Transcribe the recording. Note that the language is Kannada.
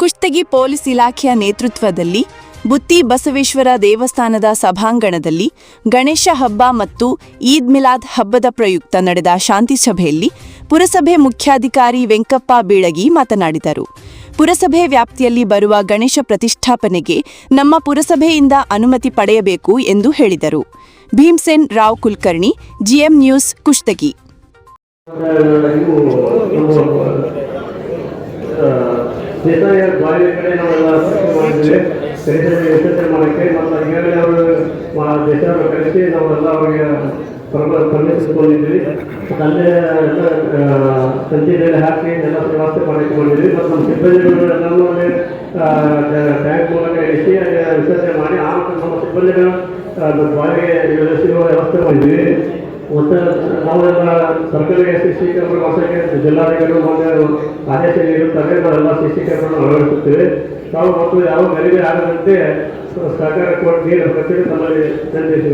ಕುಷ್ಟಗಿ ಪೊಲೀಸ್ ಇಲಾಖೆಯ ನೇತೃತ್ವದಲ್ಲಿ ಬುತ್ತಿ ಬಸವೇಶ್ವರ ದೇವಸ್ಥಾನದ ಸಭಾಂಗಣದಲ್ಲಿ ಗಣೇಶ ಹಬ್ಬ ಮತ್ತು ಈದ್ ಮಿಲಾದ್ ಹಬ್ಬದ ಪ್ರಯುಕ್ತ ನಡೆದ ಶಾಂತಿ ಸಭೆಯಲ್ಲಿ ಪುರಸಭೆ ಮುಖ್ಯಾಧಿಕಾರಿ ವೆಂಕಪ್ಪ ಬೀಳಗಿ ಮಾತನಾಡಿದರು. ಪುರಸಭೆ ವ್ಯಾಪ್ತಿಯಲ್ಲಿ ಬರುವ ಗಣೇಶ ಪ್ರತಿಷ್ಠಾಪನೆಗೆ ನಮ್ಮ ಪುರಸಭೆಯಿಂದ ಅನುಮತಿ ಪಡೆಯಬೇಕು ಎಂದು ಹೇಳಿದರು. Bhimsen Rao Kulkarni, GM news Kushtagi. ದೇಸಾಯ ಬಾವಿ ಕಡೆ ನಾವೆಲ್ಲ ಮಾಡಿದ್ವಿ ದೇಶದ ವಿಸರ್ಜನೆ ಮಾಡೋಕ್ಕೆ ಮತ್ತು ಈಗಾಗಲೇ ಅವರು ದೇಶವನ್ನು ಕರೆಸಿ ನಾವೆಲ್ಲ ಅವರಿಗೆ ಅಲ್ಲೇ ಎಲ್ಲ ಸಂಚಿನಲ್ಲಿ ಹಾಕಿ ಎಲ್ಲ ವ್ಯವಸ್ಥೆ ಮಾಡಿಕೊಂಡಿದ್ವಿ ಮತ್ತು ನಮ್ಮ ಸಿಬ್ಬಂದಿಗಳು ಎಲ್ಲರೂ ಟ್ಯಾಂಕ್ ಮೂಲಕ ಇಳಿಸಿ ವಿಸರ್ಜನೆ ಮಾಡಿ ಆಮೇಲೆ ನಮ್ಮ ಸಿಬ್ಬಂದಿಗಳು ಬಾವಿಗೆ ಇಳಿಸುವ ವ್ಯವಸ್ಥೆ ಮಾಡಿದ್ವಿ ನಾವೆಲ್ಲ ಸರ್ಕಾರಿ ಸಿ ಸಿ ಕ್ಯಾಮ್ರಾ ವಾಸಕ್ಕೆ ಜಿಲ್ಲಾಧಿಕಾರಿಗಳು ಮೊನ್ನೆ ಆದೇಶ ನೀಡುತ್ತಾರೆ ನಾವೆಲ್ಲ ಸಿ ಸಿ ಕ್ಯಾಮ್ರಾ ಅಳವಡಿಸುತ್ತೇವೆ. ತಾವು ಮತ್ತು ಯಾವ ಗರಿಬೆ ಆಗದಂತೆ ಸರ್ಕಾರ ಕೊಟ್ಟು ನೀರು ಪ್ರತಿ ತಮ್ಮಲ್ಲಿ ಸಂದೇಶ